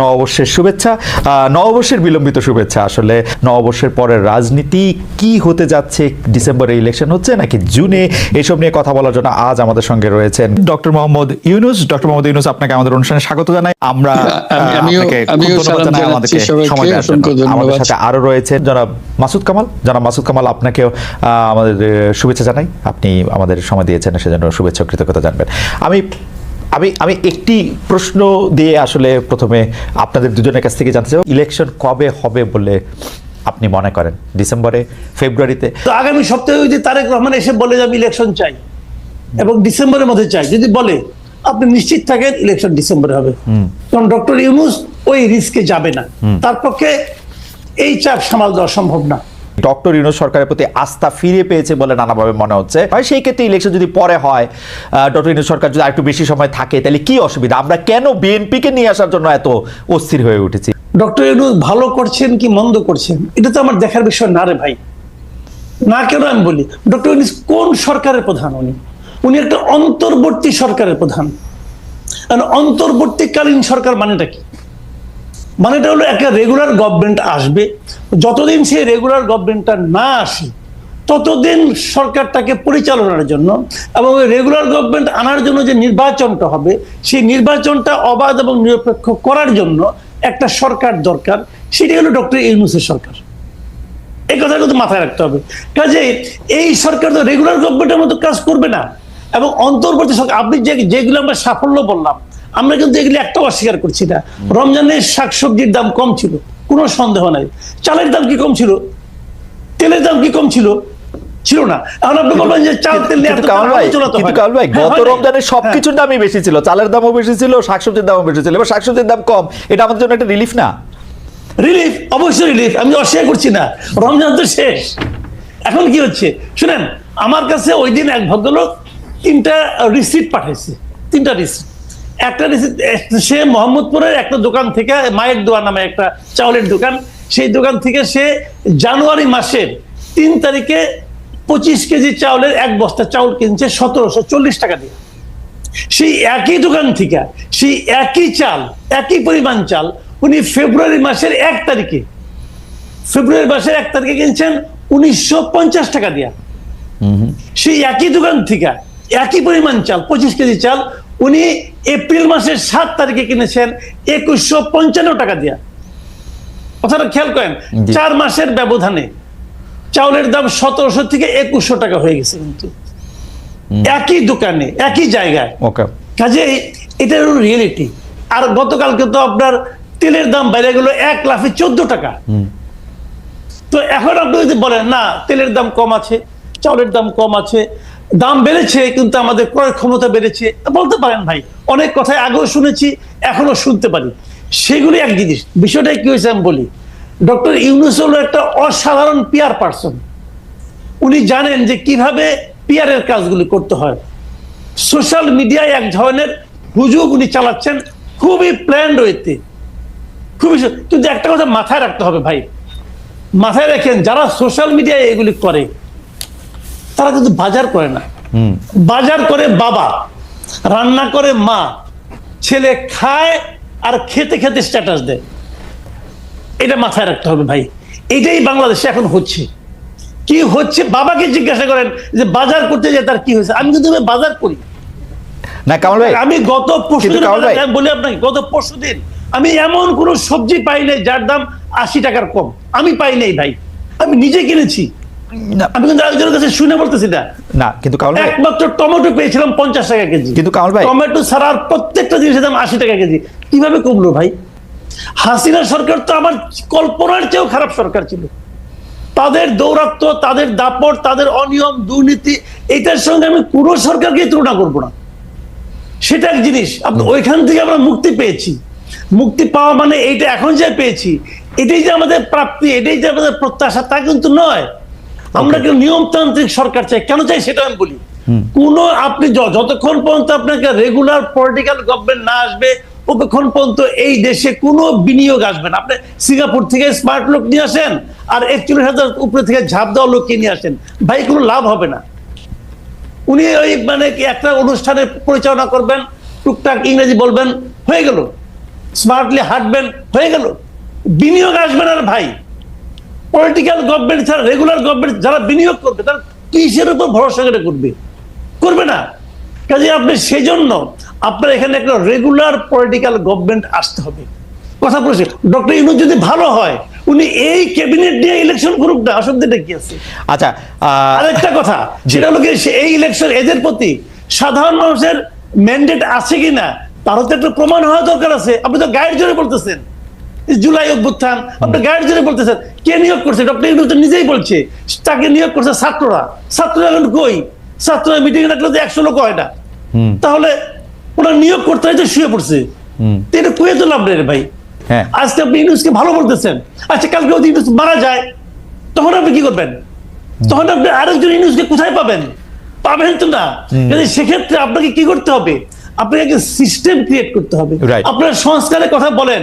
নববর্ষের শুভেচ্ছা নববর্ষের বিলম্বিত শুভেচ্ছা। আসলে নববর্ষের পরের রাজনীতি কি হতে যাচ্ছে? ডিসেম্বরে ইলেকশন হচ্ছে নাকি জুনে? এসব নিয়ে কথা বলার জন্য আজ আমাদের সঙ্গে রয়েছেন ডক্টর মোহাম্মদ ইউনুস। ডক্টর মোহাম্মদ ইউনুস আপনাকে আমাদের অনুষ্ঠানে স্বাগত জানাই। আমরা। আমাদের সাথে আরও রয়েছেন জনাব মাসুদ কামাল। জনাব মাসুদ কামাল আপনাকেও আহ, আমাদের শুভেচ্ছা জানাই। আপনি আমাদের সময় দিয়েছেন সেজন্য শুভেচ্ছা কৃতজ্ঞতা জানবেন। আমি আমি আমি একটি প্রশ্ন দিয়ে আসলে প্রথমে আপনাদের দুজনের কাছ থেকে জানতে চাই ইলেকশন কবে হবে বলে আপনি মনে করেন? ডিসেম্বরে ফেব্রুয়ারিতে? তো আগামী সপ্তাহে যদি তারেক রহমান এসে বলে যে আমি ইলেকশন চাই এবং ডিসেম্বরের মধ্যে চাই। যদি বলে আপনি নিশ্চিত থাকেন ইলেকশন ডিসেম্বরে হবে। কারণ ডক্টর ইউনুস ওই রিস্কে যাবে না। তার পক্ষে এই চাপ সামাল দেওয়া সম্ভব না। ডক্টর ইউনুস সরকারের প্রতি আস্থা ফিরে পেয়েছে বলে নানাভাবে মনে হচ্ছে। হয় সেই ক্ষেত্রে ইলেকশন যদি পরে হয় ডক্টর ইউনুস সরকার যদি আরেকটু বেশি সময় থাকে, তাহলে কি অসুবিধা? আমরা কেন বিএনপিকে নিয়ে আসার জন্য এত অস্থির হয়ে উঠেছি? ডক্টর ইউনুস ভালো করছেন কি মন্দ করছেন? এটা তো আমার দেখার বিষয় না রে ভাই। না কেন আমি বলি? ডক্টর ইউনুস কোন সরকারের প্রধান উনি? উনি একটা অন্তর্বর্তী সরকারের প্রধান। অন্তর্বর্তীকালীন সরকার মানেটা কি? মানেটা হলো একটা রেগুলার গভর্নমেন্ট আসবে। যতদিন সেই রেগুলার গভর্নমেন্টটা না আসে, ততদিন সরকারটাকে পরিচালনার জন্য এবং রেগুলার গভর্নমেন্ট আনার জন্য যে নির্বাচনটা হবে, সেই নির্বাচনটা অবাধ এবং নিরপেক্ষ করার জন্য একটা সরকার দরকার। সেটি হলো ডক্টর ইউনুসের সরকার। এই কথা কিন্তু মাথায় রাখতে হবে। কাজে এই সরকার তো রেগুলার গভর্নমেন্টের মতো কাজ করবে না। এবং অন্তর্বর্তী সরকার, আপনি যে যেগুলো আমরা সাফল্য বললাম আমরা কিন্তু এগুলি একটাও অস্বীকার করছি না। রমজানের শাকসবজির দাম কম ছিল কোনো সন্দেহ নাই। চালের দাম কি কম ছিল? তেলের দাম কি কম ছিল? ছিল না। এখন আপনি বলবেন যে চাল তেল ভাই হয় হ্যাঁ, গত রমজানে হ্যাঁ। সবকিছুর দামই বেশি ছিল চালের দামও বেশি ছিল শাকসবজির দামও বেশি ছিল এবার শাকসবজির দাম কম। এটা আমাদের জন্য একটা রিলিফ না? রিলিফ অবশ্যই রিলিফ আমি অস্বীকার করছি না। রমজান তো শেষ। এখন কি হচ্ছে? শুনেন আমার কাছে ওই দিন এক ভদ্রলোক তিনটা রিসিপ্ট পাঠাইছে তিনটা রিসিপ্ট একটা সে মোহাম্মদপুরের একটা দোকান থেকে মায়ের দোয়া নামে একটা চাউলের দোকান। সেই দোকান থেকে সে জানুয়ারি মাসের তিন তারিখে পঁচিশ কেজি চাউলের এক বস্তা চাউল কিনছে সতেরোশো চল্লিশ টাকা দিয়ে। সেই একই দোকান থেকে সেই একই চাল একই পরিমাণ চাল উনি ফেব্রুয়ারি মাসের এক তারিখে ফেব্রুয়ারি মাসের এক তারিখে কিনছেন উনিশশো পঞ্চাশ টাকা দিয়া। সেই একই দোকান থেকে একই পরিমাণ চাল পঁচিশ কেজি চাল। উনি এপ্রিল মাসের সাত তারিখে কিনেছেন একুশশো পঞ্চান্ন টাকা দিয়া। কথাটা খেয়াল করেন চার মাসের ব্যবধানে চাউলের দাম সতেরোশো থেকে একুশশো টাকা হয়ে গেছে কিন্তু। একই দোকানে একই জায়গায়। কাজেই এটা রিয়েলিটি আর গতকালকে তো আপনার তেলের দাম বেড়ে গেল এক লাফে চোদ্দ টাকা। তো এখন আপনি যদি বলেন না তেলের দাম কম আছে চাউলের দাম কম আছে দাম বেড়েছে, কিন্তু আমাদের ক্রয় ক্ষমতা বেড়েছে। বলতে পারেন ভাই, অনেক কথাই আগেও শুনেছি এখনও শুনতে পারি। সেগুলি এক জিনিস বিষয়টা কি হয়েছে আমি বলি। ডক্টর ইউনুস হলো একটা অসাধারণ পিয়ার পার্সন। উনি জানেন যে কীভাবে পিয়ারের কাজগুলি করতে হয়। সোশ্যাল মিডিয়ায় এক ধরনের হুজুগ উনি চালাচ্ছেন, খুবই প্ল্যান রয়েছে খুবই কিন্তু একটা কথা মাথায় রাখতে হবে ভাই। মাথায় রাখেন, যারা সোশ্যাল মিডিয়ায় এগুলি করে তারা কিন্তু বাজার করে না। বাজার করে বাবা রান্না করে মা ছেলে খায় আর খেতে খেতে স্ট্যাটাস দেয়। এটা মাথায় রাখতে হবে ভাই। এটাই বাংলাদেশে এখন হচ্ছে। কি হচ্ছে? বাবাকে জিজ্ঞাসা করেন যে বাজার করতে যে তার কি হয়েছে? আমি কিন্তু বাজার করি। না কামাল ভাই। আমি গত পরশু বলি আপনাকে গত পরশু দিন আমি এমন কোন সবজি পাই নাই যার দাম আশি টাকার কম। আমি পাই নাই ভাই। আমি নিজে কিনেছি। না, আমি কিন্তু একজনের কাছে শুনে বলতেছি না না কিন্তু কামাল ভাই একমাত্র টমেটো পেয়েছিলাম পঞ্চাশ টাকা কেজি। কিন্তু কামাল ভাই- টমেটো ছাড়া আর প্রত্যেকটা জিনিসের দাম আশি টাকা কেজি। কীভাবে কমলো ভাই? হাসিনা সরকার তো আমার কল্পনার চেয়েও খারাপ সরকার ছিল। তাদের দৌরাত্ম তাদের দাপট তাদের অনিয়ম দুর্নীতি এটার সঙ্গে আমি কোনো সরকারকে তুলনা করব না। সেটা এক জিনিস। আপনি ওইখান থেকে আমরা মুক্তি পেয়েছি। মুক্তি পাওয়া মানে এইটা এখন যে পেয়েছি এটাই যে আমাদের প্রাপ্তি এটাই যে আমাদের প্রত্যাশা তা কিন্তু নয়। আমরা কিন্তু নিয়মতান্ত্রিক সরকার চাই। কেন চাই সেটা আমি বলি। কোন আপনি যতক্ষণ পর্যন্ত আপনাকে রেগুলার পলিটিক্যাল গভর্নমেন্ট না আসবে ততক্ষণ পর্যন্ত এই দেশে কোনো বিনিয়োগ আসবে না। আপনি সিঙ্গাপুর থেকে স্মার্ট লোক নিয়ে আসেন আর একচল্লিশ হাজার উপরে থেকে ঝাঁপ দেওয়া লোককে নিয়ে আসেন ভাই কোনো লাভ হবে না। উনি ওই মানে কি একটা অনুষ্ঠানে পরিচালনা করবেন টুকটাক ইংরেজি বলবেন হয়ে গেল। স্মার্টলি হাঁটবেন হয়ে গেল। বিনিয়োগ আসবে না ভাই। পলিটিক্যাল গভর্নমেন্ট ছাড়া রেগুলার গভর্নমেন্ট যারা বিনিয়োগ করবে তারা কিসের উপর ভরসা করে করবে? করবে না। কাজে আপনি সেই জন্য আপনার এখানে একটা রেগুলার পলিটিক্যাল গভর্নমেন্ট আসতে হবে। কথা বলছি। ডক্টর ইনু যদি ভালো হয় উনি এই ক্যাবিনেট নিয়ে ইলেকশন করুক না অসুবিধাটা কি আছে? আচ্ছা আরেকটা কথা সেটা হলো এই ইলেকশন এদের প্রতি সাধারণ মানুষের ম্যান্ডেট আছে কিনা তারও তো একটা প্রমাণ হওয়া দরকার আছে। আপনি তো গাইড জোরে বলতেছেন। জুলাই অভ্যুত্থান আপনি গাইড জোরে বলতেছেন কে নিয়োগ করছে? ডক্টর ইউনুস তো নিজেই বলছে। তাকে নিয়োগ করছে ছাত্ররা। ছাত্ররা এখন কই? ছাত্ররা মিটিং রাখলে তো একশো লোক হয় না। তাহলে ওরা নিয়োগ করতে হয়তো শুয়ে পড়ছে। এটা কুয়ে তো লাভ নেই ভাই। হ্যাঁ। আজকে আপনি ইউনুসকে ভালো বলতেছেন। আচ্ছা কালকে যদি ইউনুস মারা যায় তখন আপনি কি করবেন? তখন আপনি আরেকজন ইউনুসকে কোথায় পাবেন? পাবেন তো না। সেক্ষেত্রে আপনাকে কি করতে হবে? আপনাকে একটা সিস্টেম ক্রিয়েট করতে হবে। আপনার সংস্কারের কথা বলেন।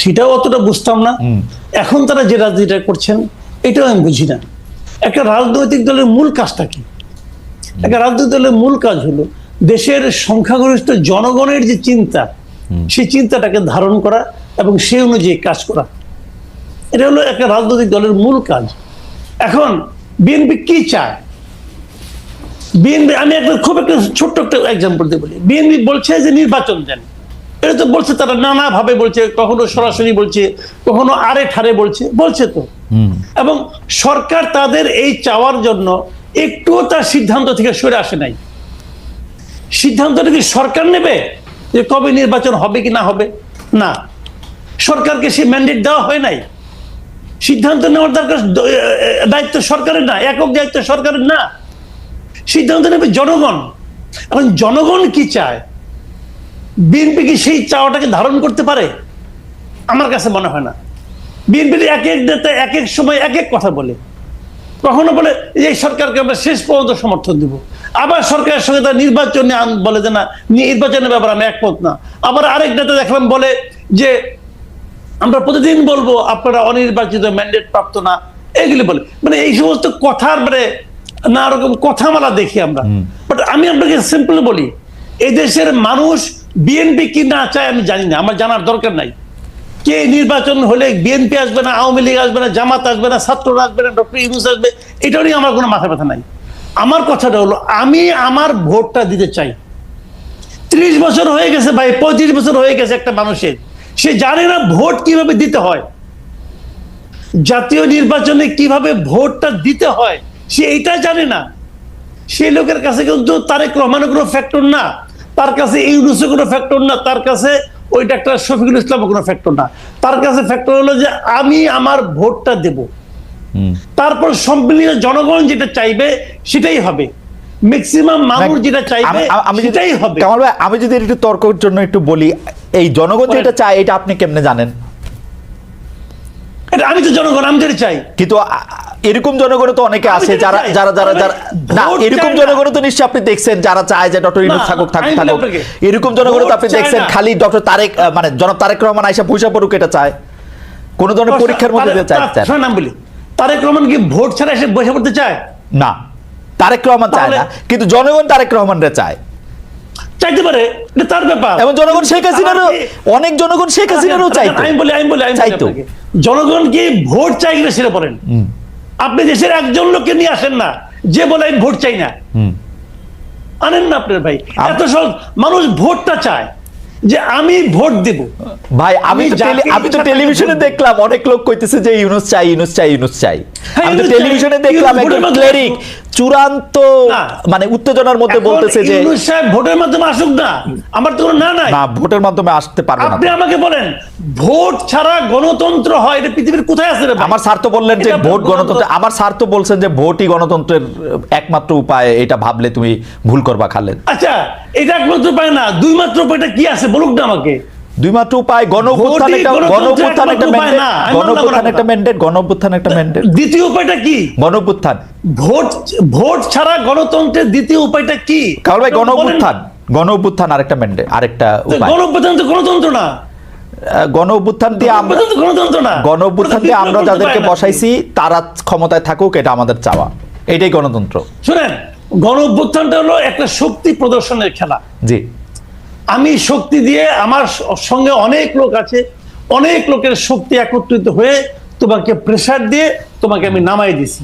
সেটাও অতটা বুঝতাম না। এখন তারা যে রাজনীতিটা করছেন এটাও আমি বুঝি না। একটা রাজনৈতিক দলের মূল কাজটা কি? একটা রাজনৈতিক দলের মূল কাজ হলো দেশের সংখ্যাগরিষ্ঠ জনগণের যে চিন্তা সেই চিন্তাটাকে ধারণ করা এবং সেই অনুযায়ী কাজ করা। এটা হলো একটা রাজনৈতিক দলের মূল কাজ। এখন বিএনপি কি চায়? বিএনপি আমি একটা খুব একটা ছোট্ট একটা এক্সাম্পল দিয়ে বলি। বিএনপি বলছে যে নির্বাচন দেন। এটা তো বলছে তারা নানা ভাবে বলছে কখনো সরাসরি বলছে কখনো আরে ঠারে বলছে বলছে তো। এবং সরকার তাদের এই চাওয়ার জন্য একটুও তার সিদ্ধান্ত থেকে সরে আসে নাই। সিদ্ধান্তটা কি সরকার নেবে যে কবে নির্বাচন হবে কি না হবে? না। সরকারকে সে ম্যান্ডেট দেওয়া হয় নাই। সিদ্ধান্ত নেওয়ার দরকার দায়িত্ব সরকারের না একক দায়িত্ব সরকারের না। সিদ্ধান্ত নেবে জনগণ। এখন জনগণ কি চায়? বিএনপি কি সেই চাওয়াটাকে ধারণ করতে পারে? আমার কাছে মনে হয় না। বিএনপির এক এক নেতা এক এক সময় এক এক কথা বলে কখনো বলে যে এই সরকারকে আমরা শেষ পর্যন্ত সমর্থন দিব। আবার সরকারের সঙ্গে তার নির্বাচনে বলে যে না নির্বাচনের ব্যাপারে আমি একমত না। আবার আরেক নেতা দেখলাম বলে যে আমরা প্রতিদিন বলব আপনারা অনির্বাচিত ম্যান্ডেট প্রাপ্ত না। এগুলি বলে। মানে এই সমস্ত কথার মানে নানা রকম কথামালা দেখি আমরা। বাট আমি আপনাকে সিম্পল বলি এই দেশের মানুষ বিএনপি কি না চায় আমি জানি না, আমার জানার দরকার নাই। কে নির্বাচন হলে বিএনপি আসবে না, আওয়ামী লীগ আসবে না, জামাত আসবে না, ছাত্ররা আসবে না, ডক্টর ইউনুস আসবে, এটা নিয়ে আমার কোনো মাথা ব্যথা নাই। আমার কথাটা হলো, আমি আমার ভোটটা দিতে চাই। ত্রিশ বছর হয়ে গেছে ভাই, পঁয়ত্রিশ বছর হয়ে গেছে একটা মানুষের। সে জানে না ভোট কীভাবে দিতে হয়। জাতীয় নির্বাচনে কীভাবে ভোটটা দিতে হয়, সে এটা জানে না। সেই লোকের কাছে কিন্তু তারেক রহমানের কোনো ফ্যাক্টর না। তার কাছে ইউনুসের কোনো ফ্যাক্টর না তার কাছে ওই ডাক্তার শফিকুল ইসলামের কোনো ফ্যাক্টর না। তার কাছে ফ্যাক্টর হলো যে আমি আমার ভোটটা দেব। তারপর সম্মিলিত জনগণ যেটা চাইবে সেটাই হবে। ম্যাক্সিমাম মানুষ যেটা চাইবে আমি- সেটাই হবে। কামাল ভাই আমি যদি একটু তর্কের জন্য একটু বলি এই জনগণ যেটা চায় এটা আপনি কেমনে জানেন? এটা আমি তো জনগণ আমি যেটা চাই। কিন্তু এরকম জনগণ তো অনেকে আছে যারা যারা যারা যারা না এরকম জনগণ তো নিশ্চয়ই আপনি দেখছেন যারা চায় যে ডক্টর ইউনুস থাকুক থাকুক। থাকুক এরকম জনগণ তো আপনি দেখছেন খালি ডক্টর তারেক মানে জনাব তারেক রহমান আইসা পয়সা পড়ুক এটা চায়। কোন ধরনের পরীক্ষার মধ্যে দিয়ে চায় চায় না। বলি তারেক রহমান কি ভোট ছাড়া এসে বসে পড়তে চায়? না তারেক রহমান চায় না কিন্তু জনগণ তারেক রহমানরে চায়। চাইতে পারে এটা তার ব্যাপার। এবং জনগণ শেখ হাসিনারও অনেক জনগণ শেখ হাসিনারও চাইতো। আমি বলি আমি বলি আমি চাইতো। জনগণ কি ভোট চাই কিনা সেটা বলেন। আপনি দেশের একজন লোককে নিয়ে আসেন না যে বলে আমি ভোট চাই না। আনেন না আপনার ভাই। এত সহজ মানুষ ভোটটা চায় যে আমি ভোট দেব। ভাই আমি আমি তো আমি তো টেলিভিশনে দেখলাম অনেক লোক কইতেছে যে ইউনুস চাই ইউনুস চাই ইউনুস চাই। হ্যাঁ, আমি তো টেলিভিশনে দেখলাম একজন ক্লেরিক চূড়ান্ত মানে উত্তেজনার মধ্যে বলতেছে যে ইউনূস সাহেব ভোটের মাধ্যমে আসুক না। আমার তো না নাই। না ভোটের মাধ্যমে আসতে পারবে না। আপনি আমাকে বলেন ভোট ছাড়া গণতন্ত্র হয় এটা পৃথিবীর কোথায় আছে রে আমার স্যার তো বললেন যে ভোট গণতন্ত্র। আমার স্যার তো বলছেন যে ভোটই গণতন্ত্রের একমাত্র উপায় এটা ভাবলে তুমি ভুল করবা খালেদ আচ্ছা এটা একমাত্র উপায় না। দুই মাত্র উপায়টা কি আছে বলুক না আমাকে। দুই মাত্র উপায় গণ একটা ম্যান্ডেট ম্যান্ডেট ম্যান্ডেট দ্বিতীয় উপায়টা কি? ভোট ভোট ছাড়া গণতন্ত্রের দ্বিতীয় উপায়টা কি? কারণ ভাই গণ বলেন। অভ্যুত্থান গণ অভ্যুত্থান আরেকটা ম্যান্ডেট আরেকটা উপায়। গণঅভ্যুত্থান তো গণতন্ত্র না। দিয়ে আমরা গণতন্ত্র না। দিয়ে আমরা যাদেরকে বসাইছি তারা ক্ষমতায় থাকুক এটা আমাদের চাওয়া। এটাই গণতন্ত্র। শুনেন গণ অভ্যুত্থানটা হলো একটা শক্তি প্রদর্শনের খেলা। জি। আমি শক্তি দিয়ে আমার সঙ্গে অনেক লোক আছে, অনেক লোকের শক্তি একত্রিত হয়ে তোমাকে প্রেশার দিয়ে তোমাকে আমি নামাই দিছি।